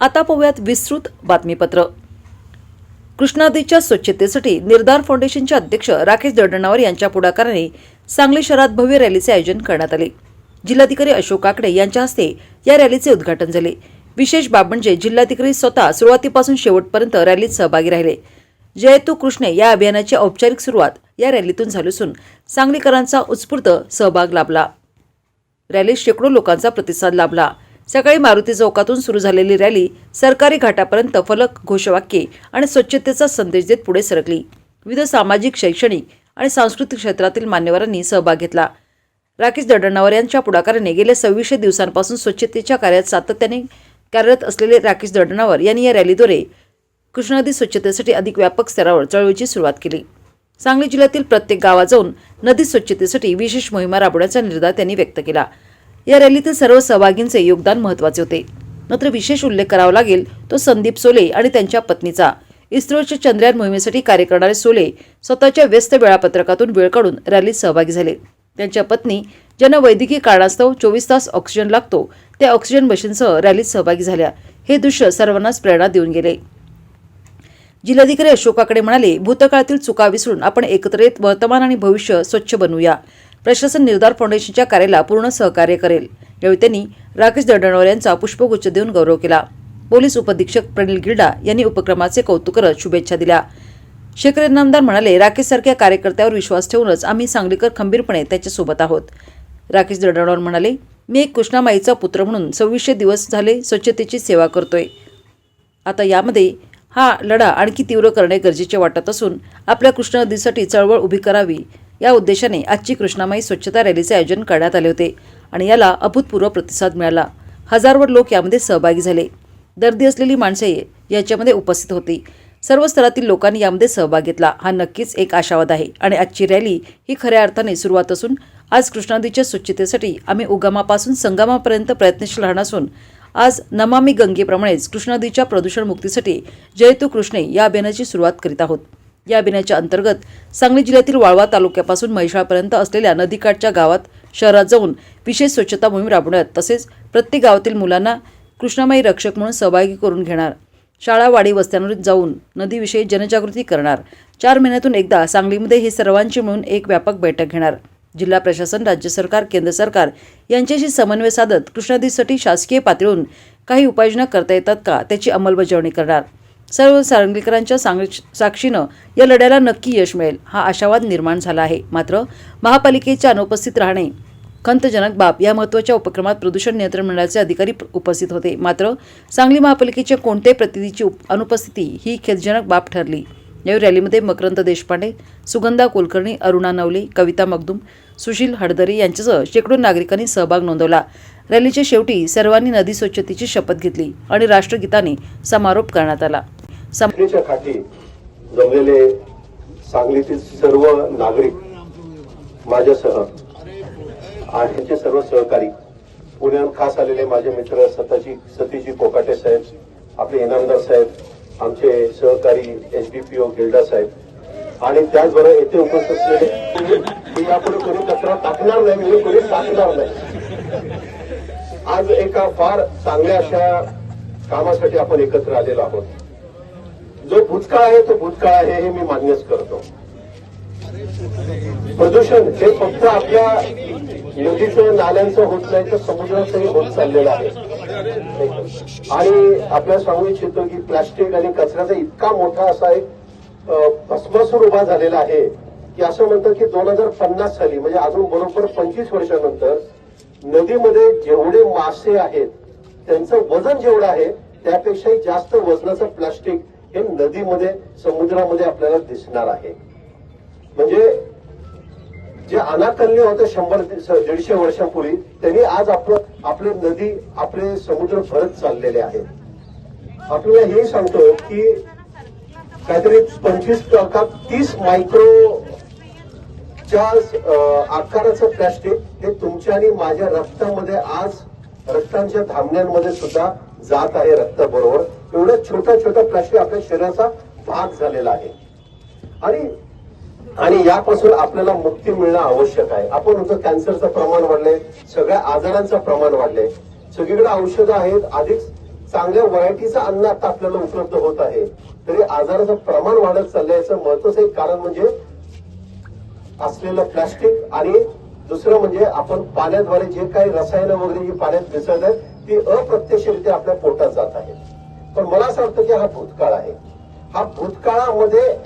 आता पाहूयात विस्तृत बातमीपत्र. कृष्णा नदीच्या स्वच्छतेसाठी निर्धार फाउंडेशनचे अध्यक्ष राकेश दडणावर यांच्या पुढाकाराने सांगली शहरात भव्य रॅलीचे आयोजन करण्यात आले. जिल्हाधिकारी अशोक काकडे यांच्या हस्ते या रॅलीचे उद्घाटन झाले. विशेष बाब म्हणजे जिल्हाधिकारी स्वतः सुरुवातीपासून शेवटपर्यंत रॅलीत सहभागी राहिले. जयतू कृष्णे या अभियानाची औपचारिक सुरुवात या रॅलीतून झाली असून सांगलीकरांचा उत्स्फूर्त सहभाग लाभला. रॅलीत शेकडो लोकांचा प्रतिसाद लाभला. सकाळी मारुती चौकातून सुरू झालेली रॅली सरकारी घाटापर्यंत फलक घोषवाक्ये आणि स्वच्छतेचा संदेश देत पुढे सरकली. विविध सामाजिक शैक्षणिक आणि सांस्कृतिक क्षेत्रातील मान्यवरांनी सहभाग घेतला. राकेश दडणावर यांच्या पुढाकाराने गेल्या सव्वीसशे दिवसांपासून स्वच्छतेच्या कार्यात सातत्याने कार्यरत असलेले राकेश दडणावर यांनी या रॅलीद्वारे कृष्णा नदी स्वच्छतेसाठी अधिक व्यापक स्तरावर चळवळीची सुरुवात केली. सांगली जिल्ह्यातील प्रत्येक गावात जाऊन नदी स्वच्छतेसाठी विशेष मोहिमा राबवण्याचा निर्धार त्यांनी व्यक्त केला. या रॅलीतील सर्व सहभागींचे योगदान महत्त्वाचे होते. मात्र विशेष उल्लेख करावा लागेल तो संदीप सोले आणि त्यांच्या पत्नीचा. इस्रोच्या चंद्रयान मोहिमेसाठी कार्य करणारे सोले स्वतःच्या व्यस्त वेळापत्रकातून वेळ काढून रॅलीत सहभागी झाले. त्यांच्या पत्नी ज्यांना वैद्यकीय कारणास्तव चोवीस तास ऑक्सिजन लागतो त्या ऑक्सिजन मशीनसह रॅलीत सहभागी झाल्या. हे दृश्य सर्वांनाच प्रेरणा देऊन गेले. जिल्हाधिकारी अशोकाकडे म्हणाले भूतकाळातील चुका विसरून आपण एकत्र येत वर्तमान आणि भविष्य स्वच्छ बनवूया. प्रशासन निर्धार फाउंडेशनच्या कार्याला पूर्ण सहकार्य करेल. यावेळी त्यांनी राकेश दडणवार यांचा पुष्पगुच्छ देऊन गौरव केला. पोलीस उपधीक्षक प्रणिल गिल्डा यांनी उपक्रमाचे कौतुक करत शुभेच्छा दिल्या. शेखर इनामदार म्हणाले राकेशसारख्या कार्यकर्त्यावर विश्वास ठेवूनच आम्ही सांगलीकर खंबीरपणे त्याच्यासोबत आहोत. राकेश दडणवार म्हणाले मी एक कृष्णामाईचा पुत्र म्हणून सव्वीसशे दिवस झाले स्वच्छतेची सेवा करतोय. आता यामध्ये हा लढा आणखी तीव्र करणे गरजेचे वाटत असून आपल्या कृष्णा नदीसाठी चळवळ उभी करावी. या उद्देशाने आजची कृष्णामाई स्वच्छता रॅलीचे आयोजन करण्यात आले होते आणि याला अभूतपूर्व प्रतिसाद मिळाला. हजारवर लोक यामध्ये सहभागी झाले. दर्दी असलेली माणसे याच्यामध्ये उपस्थित होती. सर्व स्तरातील लोकांनी यामध्ये सहभाग घेतला. हा नक्कीच एक आशावाद आहे आणि आजची रॅली ही खऱ्या अर्थाने सुरुवात असून आज कृष्णा नदीच्या स्वच्छतेसाठी आम्ही उगमापासून संगमापर्यंत प्रयत्नशील राहणार असून आज नमामी गंगेप्रमाणेच कृष्णा नदीच्या प्रदूषण मुक्तीसाठी जयतू कृष्णे या अभियानाची सुरुवात करीत आहोत. या अभियानाच्या अंतर्गत सांगली जिल्ह्यातील वाळवा तालुक्यापासून म्हैसाळपर्यंत असलेल्या नदीकाठच्या गावात शहरात जाऊन विशेष स्वच्छता मोहीम राबवण्यात तसेच प्रत्येक गावातील मुलांना कृष्णामाई रक्षक म्हणून सहभागी करून घेणार. शाळा वाडी वस्त्यांवर जाऊन नदीविषयी जनजागृती करणार. चार महिन्यातून एकदा सांगलीमध्ये हे सर्वांची मिळून एक व्यापक बैठक घेणार. जिल्हा प्रशासन राज्य सरकार केंद्र सरकार यांच्याशी समन्वय साधत कृष्णा नदीसाठी शासकीय पातळीवरून काही उपाययोजना करता येतात का त्याची अंमलबजावणी करणार. सर्व सांगलीकरांच्या सांग साक्षीनं या लढ्याला नक्की यश मिळेल हा आशावाद निर्माण झाला आहे. मात्र महापालिकेच्या अनुपस्थित राहणे खंतजनक बाब. या महत्त्वाच्या उपक्रमात प्रदूषण नियंत्रण मंडळाचे अधिकारी उपस्थित होते. मात्र सांगली महापालिकेच्या कोणत्याही प्रतिनिधीची उप- अनुपस्थिती ही खेदजनक बाब ठरली. यावेळी रॅलीमध्ये मकरंद देशपांडे सुगंधा कुलकर्णी अरुणा नवले कविता मगदुम सुशील हडदरे यांच्यासह शेकडो नागरिकांनी सहभाग नोंदवला. रॅलीच्या शेवटी सर्वांनी नदी स्वच्छतेची शपथ घेतली आणि राष्ट्रगीताने समारोप करण्यात आला. सांगलीच्या खाती जमलेले सांगलीतील सर्व नागरिक माझ्यासह आणि त्यांचे सर्व सहकारी पुण्याहून खास आलेले माझे मित्र सताजी सतीजी कोकाटे साहेब आपले इनामदार साहेब आमचे सहकारी एसडीपीओ गिल्डा साहेब. आणि त्याचबरोबर येथे उपस्थित असलेले मी यापुढे कोणी कचरा टाकणार नाही म्हणजे कोणी टाकणार नाही. आज एका फार चांगल्या अशा कामासाठी आपण एकत्र आलेलो आहोत. जो भूतकाळ आहे तो भूतकाळ आहे हे मी मान्यच करतो. प्रदूषण हे फक्त आपल्या नदीचं नाल्यांचं होत नाही तर समुद्राचंही होत चाललेलं आहे. आणि आपल्या सांगू इच्छितो की प्लास्टिक आणि कचऱ्याचा इतका मोठा असा एक अ, भस्मासूर उभा झालेला आहे की असं म्हणतात की दोन हजार पन्नास साली म्हणजे अजून बरोबर पंचवीस वर्षानंतर नदीमध्ये जेवढे मासे आहेत त्यांचं वजन जेवढं आहे त्यापेक्षाही जास्त वजनाचं प्लास्टिक हे नदीमध्ये समुद्रामध्ये आपल्याला दिसणार आहे. म्हणजे जे अनाकल्य होते शंभर दीडशे वर्षापूर्वी त्यांनी आज आपलं आपले नदी आपले समुद्र भरत चाललेले आहेत. आपल्याला हे सांगतो की काहीतरी पंचवीस टक्का तीस मायक्रो च्या आकाराचं प्लॅस्टिक हे तुमच्या आणि माझ्या रक्तामध्ये आज रक्तांच्या धामण्यांमध्ये सुद्धा जात आहे रक्ताबरोबर. एवढं छोट्या छोट्या प्लास्टिक आपल्या शरीराचा भाग झालेला आहे. आणि आणि यापासून आपल्याला मुक्ती मिळणं आवश्यक आहे. आपण म्हणतो कॅन्सरचं प्रमाण वाढलंय सगळ्या आजारांचं प्रमाण वाढलंय. सगळीकडे औषधं आहेत अधिक चांगल्या व्हरायटीचं अन्न आता आपल्याला उपलब्ध होत आहे. तरी आजाराचं प्रमाण वाढत चालल्याचं महत्वाचं एक कारण म्हणजे असलेलं प्लास्टिक आणि दुसरं म्हणजे आपण पाण्याद्वारे जे काही रसायनं वगैरे जी पाण्यात मिसळत आहेत ती अप्रत्यक्षरित्या आपल्या पोटात जात आहेत. पण मला असं वाटतं की हा भूतकाळ आहे. हा भूतकाळामध्ये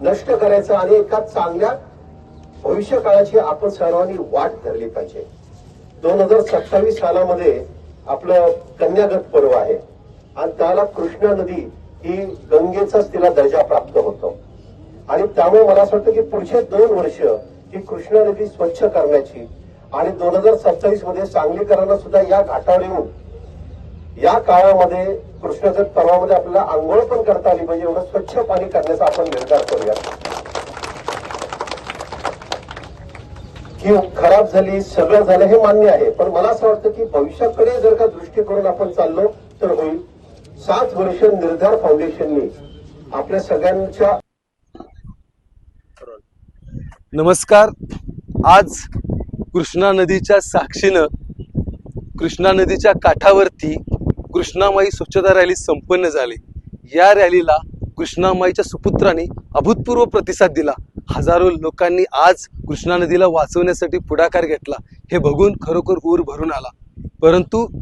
नष्ट करायचा आणि एका चांगल्या भविष्य काळाची आपण सर्वांनी वाट धरली पाहिजे. दोन हजार सत्तावीस सालामध्ये आपलं कन्यागत पर्व आहे. आणि त्याला कृष्णा नदी ही गंगेचाच तिला दर्जा प्राप्त होतो. आणि त्यामुळे मला असं वाटतं की पुढचे दोन वर्ष ही कृष्णा नदी स्वच्छ करण्याची आणि दोन हजार सत्तावीसमध्ये सांगलीकरांना सुद्धा या घाटावर येऊन या काळामध्ये कृष्णाच्या तलावामध्ये आपल्याला आंघोळ पण करता आली पाहिजे एवढं स्वच्छ पाणी करण्याचा आपण निर्धार करूया. की खराब झाली सगळं झालं हे मान्य आहे पण मला असं वाटतं की भविष्याकडे जर का दृष्टिकोन आपण चाललो तर होईल. सात वर्ष निर्धार फाउंडेशनने आपल्या सगळ्यांच्या नमस्कार. आज कृष्णा नदीच्या साक्षीनं कृष्णा नदीच्या काठावरती कृष्णामाई स्वच्छता रॅली संपन्न झाली. या रॅलीला कृष्णामाईच्या सुपुत्रांनी अभूतपूर्व प्रतिसाद दिला. हजारो लोकांनी आज कृष्णा नदीला वाचवण्यासाठी पुढाकार घेतला. हे बघून खरोखर ऊर भरून आला. परंतु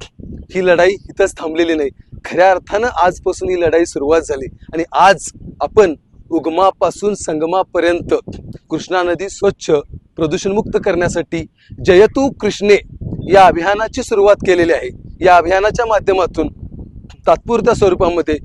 ही लढाई इथंच थांबलेली नाही. खऱ्या अर्थानं आजपासून ही लढाई सुरुवात झाली आणि आज आपण उगमापासून संगमापर्यंत कृष्णा नदी स्वच्छ प्रदूषणमुक्त करण्यासाठी जयतू कृष्णे या अभियानाची सुरुवात केलेली आहे. या अभियानाच्या माध्यमातून तात्पुरत्या स्वरूपामध्ये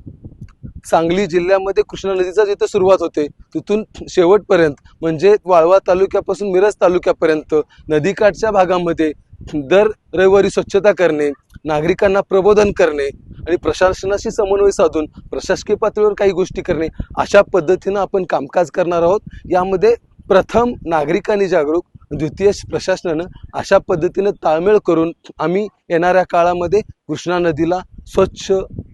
सांगली जिल्ह्यामध्ये कृष्णा नदीचा जिथे सुरुवात होते तिथून शेवटपर्यंत म्हणजे वाळवा तालुक्यापासून मिरज तालुक्यापर्यंत नदीकाठच्या भागामध्ये दर रविवारी स्वच्छता करणे नागरिकांना प्रबोधन करणे आणि प्रशासनाशी समन्वय साधून प्रशासकीय पातळीवर काही गोष्टी करणे अशा पद्धतीनं आपण कामकाज करणार आहोत. यामध्ये प्रथम नागरिकांनी जागरूक द्वितीय प्रशासनानं अशा पद्धतीनं ताळमेळ करून आम्ही येणाऱ्या काळामध्ये कृष्णा नदीला स्वच्छ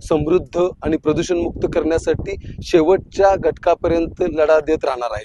समृद्ध आणि प्रदूषणमुक्त करण्यासाठी शेवटच्या घटकापर्यंत लढा देत राहणार आहे.